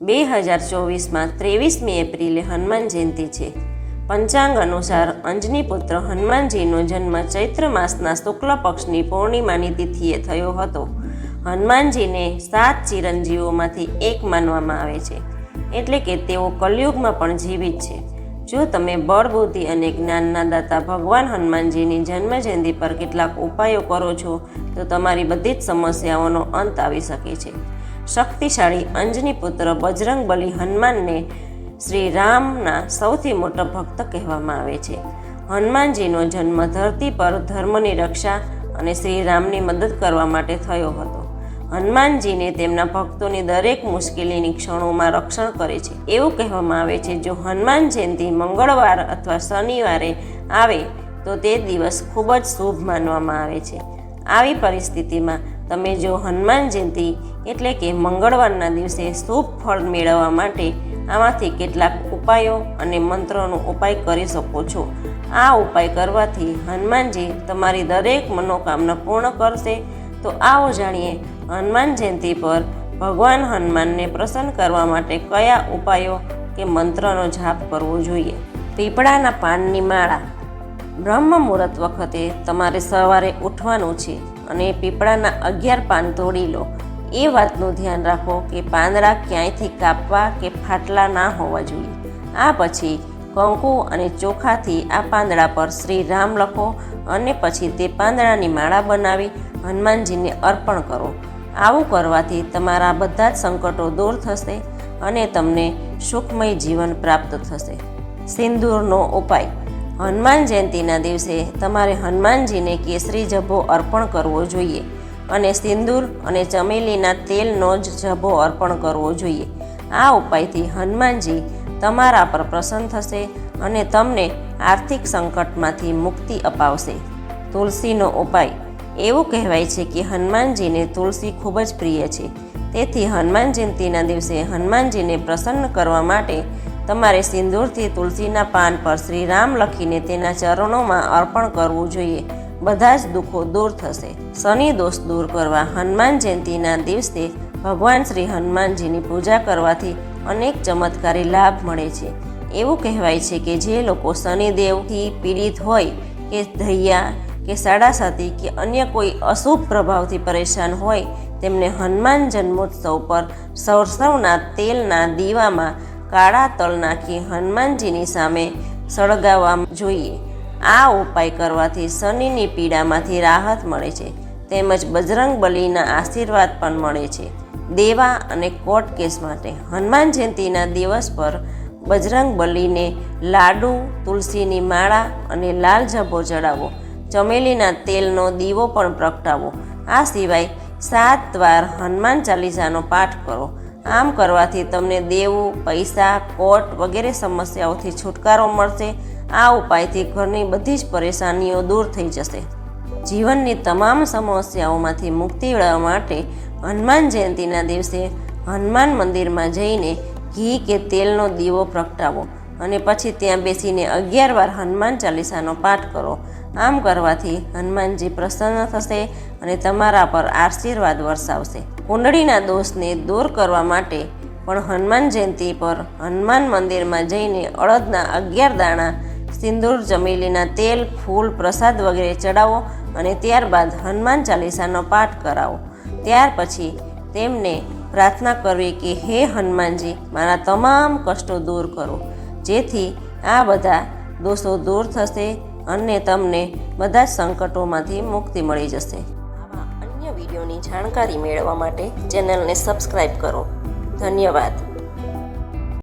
બે હજાર ચોવીસમાં ત્રેવીસમી એપ્રિલે હનુમાન જયંતિ છે. પંચાંગ અનુસાર અંજની પુત્ર હનુમાનજીનો જન્મ ચૈત્ર માસના શુક્લ પક્ષની પૂર્ણિમાની તિથિએ થયો હતો. હનુમાનજીને સાત ચિરંજીવોમાંથી એક માનવામાં આવે છે. એટલે કે તેઓ કલયુગમાં પણ જીવિત છે. જો તમે બળ, બુદ્ધિ અને જ્ઞાનના દાતા ભગવાન હનુમાનજીની જન્મજયંતિ પર કેટલાક ઉપાયો કરો છો, તો તમારી બધી જ સમસ્યાઓનો અંત આવી શકે છે. શક્તિશાળી અંજની પુત્ર બજરંગ બલી હનુમાનને શ્રી રામના સૌથી મોટો ભક્ત કહેવામાં આવે છે. હનુમાનજીનો જન્મ ધરતી પર ધર્મની રક્ષા અને શ્રી રામની મદદ કરવા માટે થયો હતો. હનુમાનજીને તેમના ભક્તોની દરેક મુશ્કેલીની ક્ષણોમાં રક્ષણ કરે છે. એવું કહેવામાં આવે છે, જો હનુમાન જયંતિ મંગળવાર અથવા શનિવારે આવે, તો તે દિવસ ખૂબ જ શુભ માનવામાં આવે છે. આવી પરિસ્થિતિમાં તમે જો હનુમાન જયંતિ એટલે કે મંગળવારના દિવસે શુભ ફળ મેળવવા માટે આમાંથી કેટલાક ઉપાયો અને મંત્રોનો ઉપાય કરી શકો છો. આ ઉપાય કરવાથી હનુમાનજી તમારી દરેક મનોકામના પૂર્ણ કરશે. તો આવો જાણીએ હનુમાન જયંતિ પર ભગવાન હનુમાનને પ્રસન્ન કરવા માટે કયા ઉપાયો કે મંત્રનો જાપ કરવો જોઈએ? પીપળાના પાનની માળા. બ્રહ્મ મુહૂર્ત વખતે તમારે સવારે ઉઠવાનું છે અને પીપળાના અગિયાર પાન તોડી લો. એ વાતનું ધ્યાન રાખો કે પાંદડા ક્યાંયથી કાપવા કે ફાટલા ના હોવા જોઈએ. આ પછી કંકુ અને ચોખાથી આ પાંદડા પર શ્રી રામ લખો અને પછી તે પાંદડાની માળા બનાવી હનુમાનજીને અર્પણ કરો. આવું કરવાથી તમારા બધા જ સંકટો દૂર થશે અને તમને સુખમય જીવન પ્રાપ્ત થશે. સિંદૂરનો ઉપાય. હનુમાન જયંતિના દિવસે તમારે હનુમાનજીને કેસરી જભો અર્પણ કરવો જોઈએ અને સિંદૂર અને ચમેલીના તેલનો જ જભો અર્પણ કરવો જોઈએ. આ ઉપાયથી હનુમાનજી તમારા પર પ્રસન્ન થશે અને તમને આર્થિક સંકટમાંથી મુક્તિ અપાવશે. તુલસીનો ઉપાય. એવું કહેવાય છે કે હનુમાનજીને તુલસી ખૂબ જ પ્રિય છે. તેથી હનુમાન જયંતિના દિવસે હનુમાનજીને પ્રસન્ન કરવા માટે તમારે સિંદૂરથી તુલસીના પાન પર શ્રી રામ લખીને તેના ચરણોમાં અર્પણ કરવું જોઈએ. બધા જ દુઃખો દૂર થશે. શનિ દોષ દૂર કરવા હનુમાન જયંતિના દિવસે ભગવાન શ્રી હનુમાનજીની પૂજા કરવાથી અનેક ચમત્કારી લાભ મળે છે. એવું કહેવાય છે કે જે લોકો શનિદેવથી પીડિત હોય કે ધૈયા કે સાડાસાતી કે અન્ય કોઈ અશુભ પ્રભાવથી પરેશાન હોય, તેમને હનુમાન જન્મોત્સવ પર સરસવના તેલના દીવામાં કાળા તલ નાખી હનુમાનજીની સામે સળગાવવા જોઈએ. આ ઉપાય કરવાથી શનિની પીડામાંથી રાહત મળે છે. તેમજ બજરંગ બલીના આશીર્વાદ પણ મળે છે. દેવા અને કોર્ટ કેસ માટે હનુમાન જયંતિના દિવસ પર બજરંગ બલીને લાડુ, તુલસીની માળા અને લાલ જભો ચડાવો. ચમેલીના તેલનો દીવો પણ પ્રગટાવો. આ સિવાય સાત વાર હનુમાન ચાલીસાનો પાઠ કરો. આમ કરવાથી તમને દેવું, પૈસા, કોટ વગેરે સમસ્યાઓથી છુટકારો મળશે. આ ઉપાયથી ઘરની બધી જ પરેશાનીઓ દૂર થઈ જશે. જીવનની તમામ સમસ્યાઓમાંથી મુક્તિ મેળવવા માટે હનુમાન જયંતિના દિવસે હનુમાન મંદિરમાં જઈને ઘી કે તેલનો દીવો પ્રગટાવો. અને પછી ત્યાં બેસીને અગિયાર વાર હનુમાન ચાલીસાનો પાઠ કરો. આમ કરવાથી હનુમાનજી પ્રસન્ન થશે અને તમારા પર આશીર્વાદ વરસાવશે. કુંડળીના દોષને દૂર કરવા માટે પણ હનુમાન જયંતિ પર હનુમાન મંદિરમાં જઈને અડદના અગિયાર દાણા, સિંદૂર ચમેલીના તેલ, ફૂલ, પ્રસાદ વગેરે ચડાવો અને ત્યારબાદ હનુમાન ચાલીસાનો પાઠ કરાવો. ત્યાર પછી તેમને પ્રાર્થના કરવી કે, હે હનુમાનજી, મારા તમામ કષ્ટો દૂર કરો. જેથી આ બધા દોષો દૂર થશે અને તમને બધા જ સંકટોમાંથી મુક્તિ મળી જશે. આવા અન્ય વિડીયોની જાણકારી મેળવવા માટે ચેનલને સબસ્ક્રાઈબ કરો. ધન્યવાદ.